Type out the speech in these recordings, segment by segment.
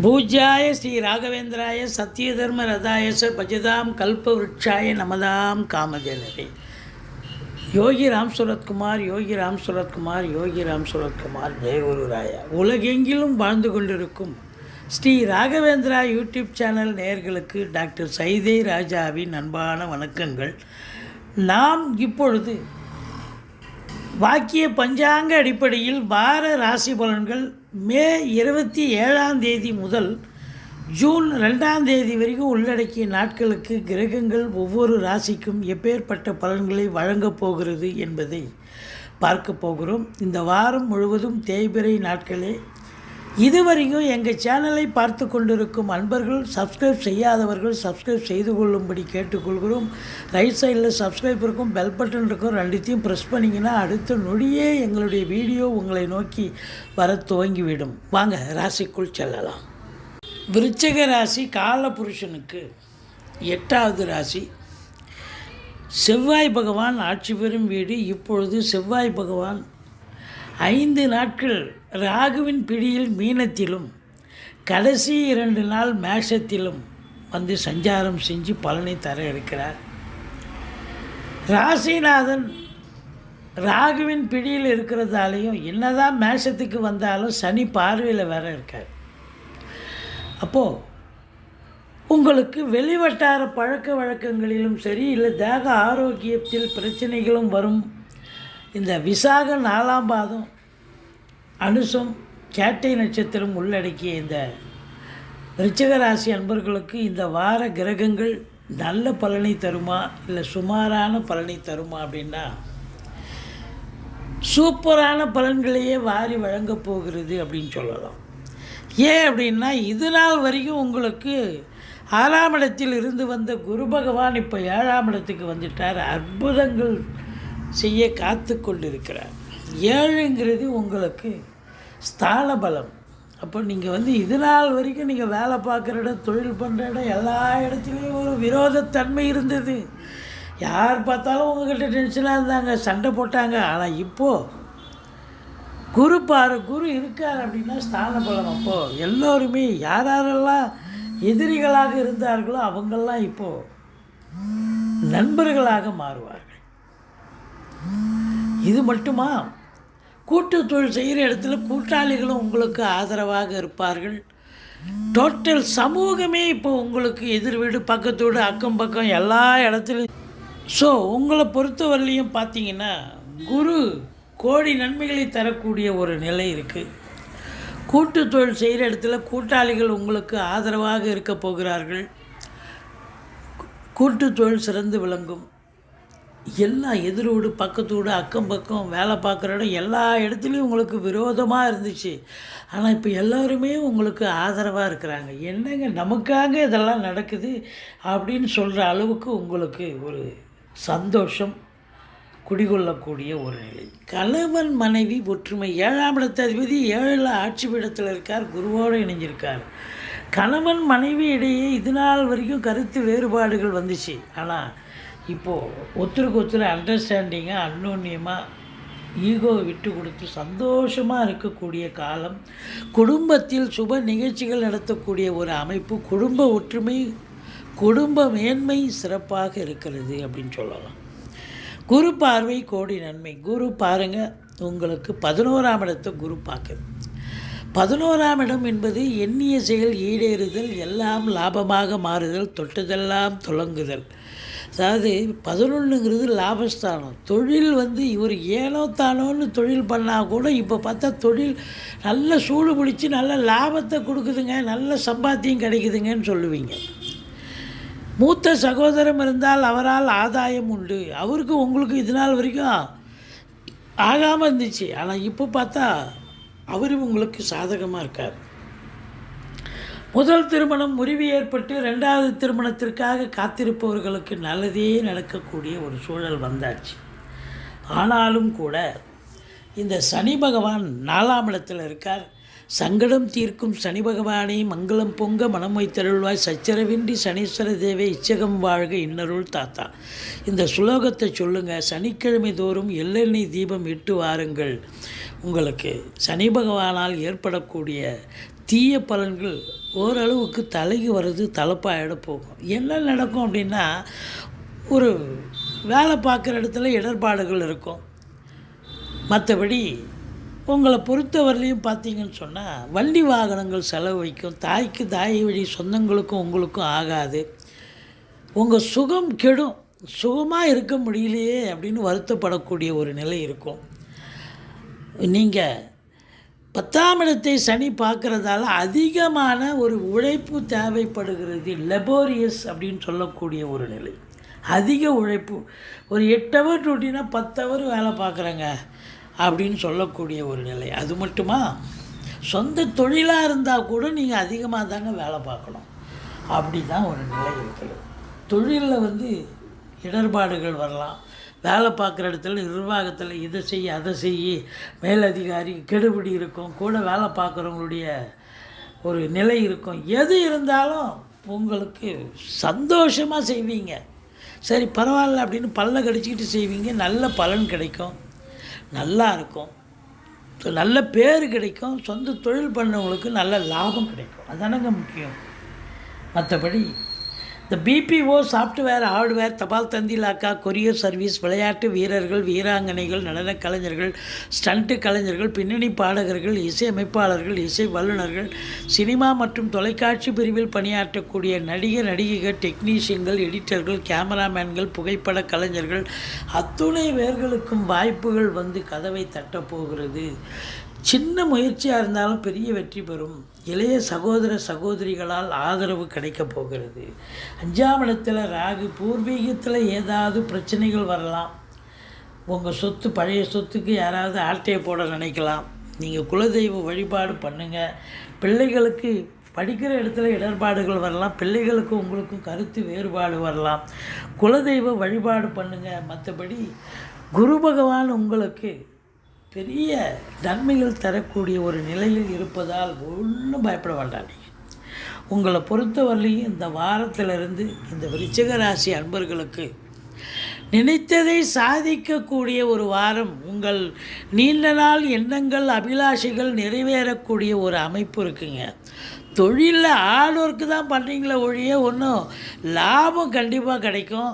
பூஜ்யாய ஸ்ரீ ராகவேந்திராய சத்யதர்ம ரதாயச பஜதாம் கல்ப விருட்சாய நமதாம் காமதேனரே யோகி ராம் சுரத்குமார் யோகி ராம் சுரத்குமார் யோகி ராம் சுரத்குமார் ஜெயகுருராயா உலகெங்கிலும் வாழ்ந்து கொண்டிருக்கும் ஸ்ரீ ராகவேந்திரா யூடியூப் சேனல் நேர்களுக்கு டாக்டர் சைதே ராஜாவின் அன்பான வணக்கங்கள். நாம் இப்பொழுது வாக்கிய பஞ்சாங்க அடிப்படையில் வார ராசி பலன்கள் மே இருபத்தி ஏழாம் தேதி முதல் ஜூன் ரெண்டாம் தேதி வரைக்கும் உள்ளடக்கிய நாட்களுக்கு கிரகங்கள் ஒவ்வொரு ராசிக்கும் எப்பேற்பட்ட பலன்களை வழங்கப் போகிறது என்பதை பார்க்க போகிறோம். இந்த வாரம் முழுவதும் தேய்பிறை நாட்களே இதுவரையும் எங்கள் சேனலை பார்த்து கொண்டிருக்கும் அன்பர்கள் சப்ஸ்கிரைப் செய்யாதவர்கள் சப்ஸ்கிரைப் செய்து கொள்ளும்படி கேட்டுக்கொள்கிறோம். ரைட் சைடில் சப்ஸ்கிரைப் இருக்கும் பெல் பட்டன் இருக்கும் ரெண்டுத்தையும் ப்ரெஸ் பண்ணிங்கன்னா அடுத்த நொடியே எங்களுடைய வீடியோ உங்களை நோக்கி வர துவங்கிவிடும். வாங்க ராசிக்குள் செல்லலாம். விருச்சக ராசி காலபுருஷனுக்கு எட்டாவது ராசி. செவ்வாய் பகவான் ஆட்சி பெறும் வீடு. இப்பொழுது செவ்வாய் பகவான் ஐந்து நாட்கள் ராகுவின் பிடியில் மீனத்திலும் கடைசி இரண்டு நாள் மேஷத்திலும் வந்து சஞ்சாரம் செஞ்சு பலனை தர இருக்கிறார். ராசிநாதன் ராகுவின் பிடியில் இருக்கிறதாலையும் என்னதான் மேஷத்துக்கு வந்தாலும் சனி பார்வையில் வேற இருக்கார். அப்போது உங்களுக்கு வெளிவட்டார பழக்க வழக்கங்களிலும் சரி இல்லை தேக ஆரோக்கியத்தில் பிரச்சனைகளும் வரும் இந்த விசாக நாலாம் பாதம் அனுசம் கேட்டை நட்சத்திரம் உள்ளடக்கிய இந்த ரிச்சகராசி அன்பர்களுக்கு இந்த வார கிரகங்கள் நல்ல பலனை தருமா இல்லை சுமாரான பலனை தருமா அப்படின்னா சூப்பரான பலன்களையே வாரி வழங்கப் போகிறது அப்படின்னு சொல்லலாம். ஏன் அப்படின்னா இது நாள் வரைக்கும் உங்களுக்கு ஆறாம் இடத்தில் இருந்து வந்த குரு பகவான் இப்போ ஏழாம் இடத்துக்கு வந்துட்டார். அற்புதங்கள் செய்ய காத்து கொண்டிருக்கிறார். ஏழுங்கிறது உங்களுக்கு ஸ்தான பலம் அப்போ நீங்கள் வந்து இது நாள் வரைக்கும் நீங்கள் வேலை பார்க்குற இடம் தொழில் பண்ணுற இடம் எல்லா இடத்துலையும் ஒரு விரோதத்தன்மை இருந்தது. யார் பார்த்தாலும் உங்கள்கிட்ட டென்ஷனாக இருந்தாங்க சண்டை போட்டாங்க. ஆனால் இப்போது குரு பாரு குரு இருக்கார் அப்படின்னா ஸ்தான பலம் அப்போது எல்லோருமே யார் யாரெல்லாம் எதிரிகளாக இருந்தார்களோ அவங்கெல்லாம் இப்போது நண்பர்களாக மாறுவார்கள். இது மட்டுமா? கூட்டு தொழில் செய்கிற இடத்துல கூட்டாளிகளும் உங்களுக்கு ஆதரவாக இருப்பார்கள். டோட்டல் சமூகமே இப்போ உங்களுக்கு எதிர் வீடு பக்கத்து வீடு அக்கம் பக்கம் எல்லா இடத்துலையும் ஸோ உங்களை பொறுத்தவரையிலையும் பார்த்தீங்கன்னா குரு கோடி நன்மைகளை தரக்கூடிய ஒரு நிலை இருக்குது கூட்டு தொழில் செய்கிற இடத்துல கூட்டாளிகள் உங்களுக்கு ஆதரவாக இருக்க போகிறார்கள். கூட்டு தொழில் சிறந்து விளங்கும். எல்லா எதிரோடு பக்கத்தோடு அக்கம் பக்கம் வேலை பார்க்குற இடம் எல்லா இடத்துலையும் உங்களுக்கு விரோதமாக இருந்துச்சு. ஆனால் இப்போ எல்லோருமே உங்களுக்கு ஆதரவாக இருக்கிறாங்க. என்னங்க நமக்காக இதெல்லாம் நடக்குது அப்படின்னு சொல்கிற அளவுக்கு உங்களுக்கு ஒரு சந்தோஷம் குடிகொள்ளக்கூடிய ஒரு நிலை. கணவன் மனைவி ஒற்றுமை. ஏழாம் இடத்த அதிபதி ஏழில் ஆட்சி பீடத்தில் இருக்கார் குருவோடு இணைஞ்சிருக்கார். கணவன் மனைவி இடையே இது நாள் வரைக்கும் கருத்து வேறுபாடுகள் வந்துச்சு. ஆனால் இப்போது ஒருத்தருக்கு ஒருத்தர் அண்டர்ஸ்டாண்டிங்காக அன்னோன்யமாக ஈகோவை விட்டு கொடுத்து சந்தோஷமாக இருக்கக்கூடிய காலம் குடும்பத்தில் சுப நிகழ்ச்சிகள் நடத்தக்கூடிய ஒரு அமைப்பு குடும்ப ஒற்றுமை குடும்ப மேன்மை சிறப்பாக இருக்கிறது அப்படின்னு சொல்லலாம். குரு பார்வை கோடி நன்மை. குரு பாருங்க உங்களுக்கு பதினோராம் இடத்தை குரு பார்க்குது. பதினோராம் இடம் என்பது எண்ணிய செயல் ஈடேறுதல் எல்லாம் லாபமாக மாறுதல் தொட்டதெல்லாம் தொடங்குதல் அதாவது பதினொன்றுங்கிறது லாபஸ்தானம். தொழில் வந்து இவர் ஏனோ தானோன்னு தொழில் பண்ணால் கூட இப்போ பார்த்தா தொழில் நல்ல சூடு பிடிச்சி நல்ல லாபத்தை கொடுக்குதுங்க நல்ல சம்பாத்தியம் கிடைக்குதுங்கன்னு சொல்லுவீங்க. மூத்த சகோதரம் இருந்தால் அவரால் ஆதாயம் உண்டு. அவருக்கு உங்களுக்கு இது நாள் வரைக்கும் ஆகாமல் இருந்துச்சு. ஆனால் இப்போ பார்த்தா அவரும் உங்களுக்கு சாதகமாக இருக்கார். முதல் திருமணம் முறிவு ஏற்பட்டு ரெண்டாவது திருமணத்திற்காக காத்திருப்பவர்களுக்கு நல்லதே நடக்கக்கூடிய ஒரு சூழல் வந்தாச்சு. ஆனாலும் கூட இந்த சனி பகவான் நாலாம் இடத்தில் இருக்கார். சங்கடம் தீர்க்கும் சனி பகவானே மங்களம் பொங்க மனம் வைத்தருள்வாய். சச்சரவின்றி சனீஸ்வர தேவை இச்சகம் வாழ்க இன்னருள் தாத்தா. இந்த சுலோகத்தை சொல்லுங்கள் சனிக்கிழமை தோறும் எள்ளெண்ணெய் தீபம் இட்டு வாருங்கள். உங்களுக்கு சனி பகவானால் ஏற்படக்கூடிய தீய பலன்கள் ஓரளவுக்கு தலைக்கு வர்றது தலைப்பாயிட போகும். என்ன நடக்கும் அப்படின்னா ஒரு வேலை பார்க்குற இடத்துல இடர்பாடுகள் இருக்கும். மற்றபடி உங்களை பொறுத்தவரையிலையும் பார்த்தீங்கன்னு சொன்னால் வண்டி வாகனங்கள் செலவு வைக்கும். தாய்க்கு தாய் வழி சொந்தங்களுக்கும் உங்களுக்கும் ஆகாது. உங்கள் சுகம் கெடும். சுகமாக இருக்க முடியலையே அப்படின்னு வருத்தப்படக்கூடிய ஒரு நிலை இருக்கும். நீங்கள் பத்தாம் இடத்தை சனி பார்க்குறதால அதிகமான ஒரு உழைப்பு தேவைப்படுகிறது. லெபோரியஸ் அப்படின்னு சொல்லக்கூடிய ஒரு நிலை. அதிக உழைப்பு. ஒரு எட்டு ஹவர் டூட்டினா பத்து ஹவர் வேலை பார்க்குறேங்க. அப்படின்னு சொல்லக்கூடிய ஒரு நிலை. அது மட்டுமா? சொந்த தொழிலாக இருந்தால் கூட நீங்கள் அதிகமாக தாங்க வேலை பார்க்கணும். அப்படி தான் ஒரு நிலை இருக்குது. தொழிலில் வந்து இடர்பாடுகள் வரலாம். வேலை பார்க்குற இடத்துல நிர்வாகத்தில் இதை செய்ய அதை செய்ய மேலதிகாரி கெடுபிடி இருக்கும் கூட வேலை பார்க்குறவங்களுடைய ஒரு நிலை இருக்கும். எது இருந்தாலும் உங்களுக்கு சந்தோஷமாக செய்வீங்க. சரி பரவாயில்ல அப்படின்னு பல்ல கடிச்சிக்கிட்டு செய்வீங்க. நல்ல பலன் கிடைக்கும். நல்லா இருக்கும் ஸோ நல்ல பேர் கிடைக்கும். சொந்த தொழில் பண்ணவங்களுக்கு நல்ல லாபம் கிடைக்கும். அதானங்க முக்கியம். மற்றபடி இந்த பிபிஓ சாஃப்ட்வேர் ஹார்ட்வேர் தபால் தந்தி லாக்கா கொரியர் சர்வீஸ் விளையாட்டு வீரர்கள் வீராங்கனைகள் நடனக் கலைஞர்கள் ஸ்டண்ட்டு கலைஞர்கள் பின்னணி பாடகர்கள் இசையமைப்பாளர்கள் இசை வல்லுநர்கள் சினிமா மற்றும் தொலைக்காட்சி பிரிவில் பணியாற்றக்கூடிய நடிகர் நடிகைகள் டெக்னீஷியன்கள் எடிட்டர்கள் கேமராமேன்கள் புகைப்பட கலைஞர்கள் அத்துணை பேர்களுக்கும் வாய்ப்புகள் வந்து கதவை தட்டப்போகிறது சின்ன முயற்சியாக இருந்தாலும் பெரிய வெற்றி பெறும். இளைய சகோதர சகோதரிகளால் ஆதரவு கிடைக்கப் போகிறது. அஞ்சாம் இடத்துல ராகு பூர்வீகத்தில் ஏதாவது பிரச்சனைகள் வரலாம். உங்கள் சொத்து பழைய சொத்துக்கு யாராவது ஆட்டையை போட நினைக்கலாம். நீங்கள் குலதெய்வ வழிபாடு பண்ணுங்கள் பிள்ளைகளுக்கு படிக்கிற இடத்துல இடர்பாடுகள் வரலாம். பிள்ளைகளுக்கும் உங்களுக்கும் கருத்து வேறுபாடு வரலாம். குலதெய்வ வழிபாடு பண்ணுங்கள் மற்றபடி குரு பகவான் உங்களுக்கு பெரிய நன்மைகள் தரக்கூடிய ஒரு நிலையில் இருப்பதால் ஒன்றும் பயப்பட வேண்டாம் நீங்கள் உங்களை பொறுத்தவரையிலையும் இந்த வாரத்திலிருந்து இந்த விருச்சிக ராசி அன்பர்களுக்கு நினைத்ததை சாதிக்கக்கூடிய ஒரு வாரம் உங்கள் நீண்ட நாள் எண்ணங்கள் அபிலாஷைகள் நிறைவேறக்கூடிய ஒரு அமைப்பு இருக்குங்க. தொழிலில் ஹார்ட் ஒர்க்கு தான் பண்ணுறீங்களே ஒழிய ஒன்றும் லாபம் கண்டிப்பாக கிடைக்கும்.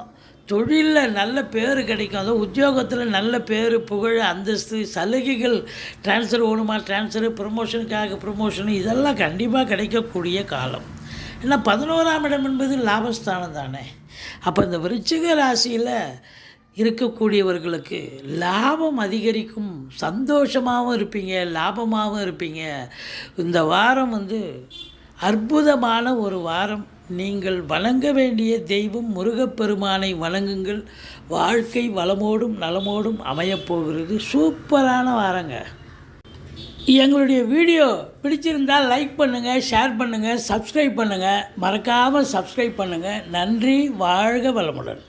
தொழிலில் நல்ல பேர் கிடைக்கும் அதுவும் உத்தியோகத்தில் நல்ல பேர் புகழ் அந்தஸ்து சலுகைகள் ட்ரான்ஸ்ஃபர் ஓணுமா ட்ரான்ஸ்ஃபர் ப்ரொமோஷனுக்காக ப்ரொமோஷன் இதெல்லாம் கண்டிப்பாக கிடைக்கக்கூடிய காலம். ஏன்னா பதினோராம் இடம் என்பது லாபஸ்தானம் தானே. அப்போ இந்த விருச்சிக ராசியில் இருக்கக்கூடியவர்களுக்கு லாபம் அதிகரிக்கும். சந்தோஷமாகவும் இருப்பீங்க லாபமாகவும் இருப்பீங்க. இந்த வாரம் வந்து அற்புதமான ஒரு வாரம். நீங்கள் வணங்க வேண்டிய தெய்வம் முருகப்பெருமானை வணங்குங்கள். வாழ்க்கை வளமோடும் நலமோடும் அமையப்போகிறது சூப்பரான வாரங்க. எங்களுடைய வீடியோ பிடிச்சிருந்தால் லைக் பண்ணுங்கள் ஷேர் பண்ணுங்கள் சப்ஸ்கிரைப் பண்ணுங்கள் மறக்காமல் சப்ஸ்கிரைப் பண்ணுங்கள் நன்றி வாழ்க வளமுடன்.